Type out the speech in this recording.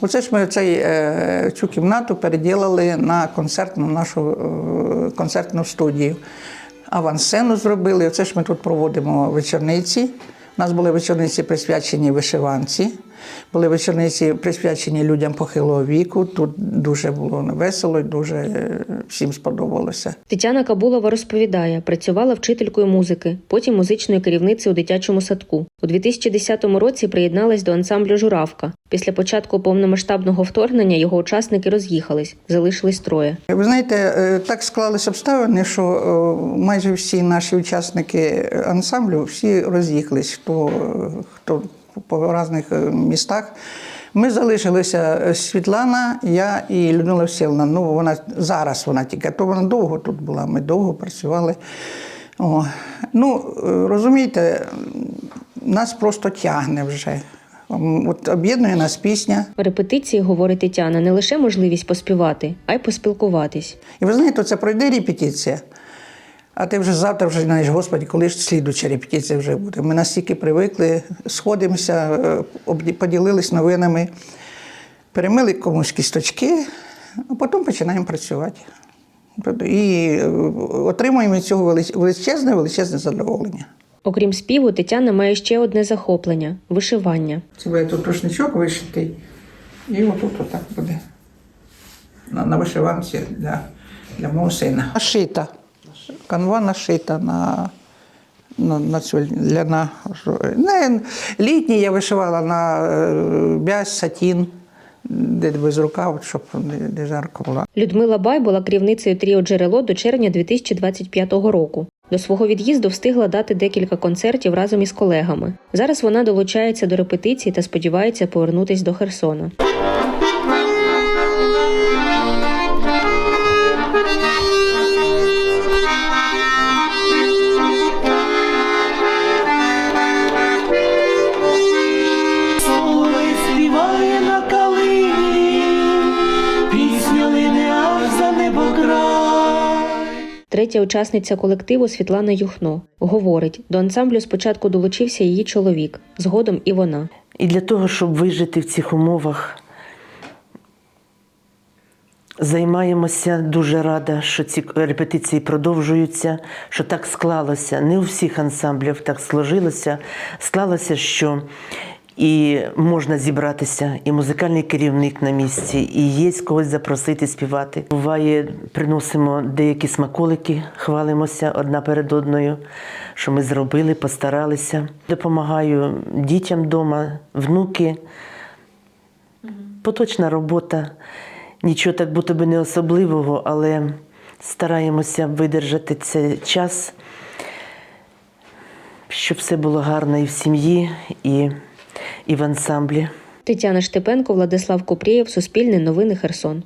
Оце ж ми цей, е, цю кімнату переділили на концертну нашу е, концертну студію. Авансцену зробили. Оце ж ми тут проводимо вечорниці. У нас були вечорниці присвячені вишиванці, були вечорниці присвячені людям похилого віку. Тут дуже було весело і дуже е, всім сподобалося. Тетяна Кабулова розповідає, працювала вчителькою музики, потім музичною керівницею у дитячому садку. У 2010 році приєдналась до ансамблю Журавка. Після початку повномасштабного вторгнення його учасники роз'їхались, залишились троє. Ви знаєте, е, так склались обставини, що е, майже всі наші учасники ансамблю всі роз'їхались, хто, хто по різних е, містах. Ми залишилися е, Світлана, я і Людмила Всілна. Ну, вона зараз вона тільки, то вона довго тут була, ми довго працювали. О. Ну, е, розумієте, нас просто тягне вже. От об'єднує нас пісня. Репетиції, говорить Тетяна, не лише можливість поспівати, а й поспілкуватись. І ви знаєте, це пройде репетиція. А ти вже завтра вже знаєш, Господи, коли ж слідуча репетиція вже буде. Ми настільки привикли, сходимося, е, поділились новинами, перемили комусь кісточки, а потім починаємо працювати. І е, отримуємо від цього величезне, величезне задоволення. Окрім співу, Тетяна має ще одне захоплення вишивання. Це буде тут рушничок вишитий, і отут отак буде. На, на вишиванці для, для мого сина. Нашита. Канва нашита на, на, на цю ляна. Не, літній я вишивала на е, бязь, сатін, де без рукав, щоб не, жарко було. Людмила Бай була керівницею тріо джерело до червня 2025 року. До свого від'їзду встигла дати декілька концертів разом із колегами. Зараз вона долучається до репетицій та сподівається повернутись до Херсона. Третя учасниця колективу Світлана Юхно говорить: до ансамблю спочатку долучився її чоловік, згодом і вона. І для того, щоб вижити в цих умовах, займаємося дуже рада, що ці репетиції продовжуються, що так склалося. Не у всіх ансамблів так сложилося. Склалося, що і можна зібратися, і музикальний керівник на місці, і є когось запросити співати. Буває, приносимо деякі смаколики, хвалимося одна перед одною, що ми зробили, постаралися. Допомагаю дітям вдома, внуки. Поточна робота. Нічого так будто би не особливого, але стараємося видержати цей час, щоб все було гарно і в сім'ї, і, і в ансамблі. Тетяна Штепенко, Владислав Купрієв, Суспільне новини Херсон.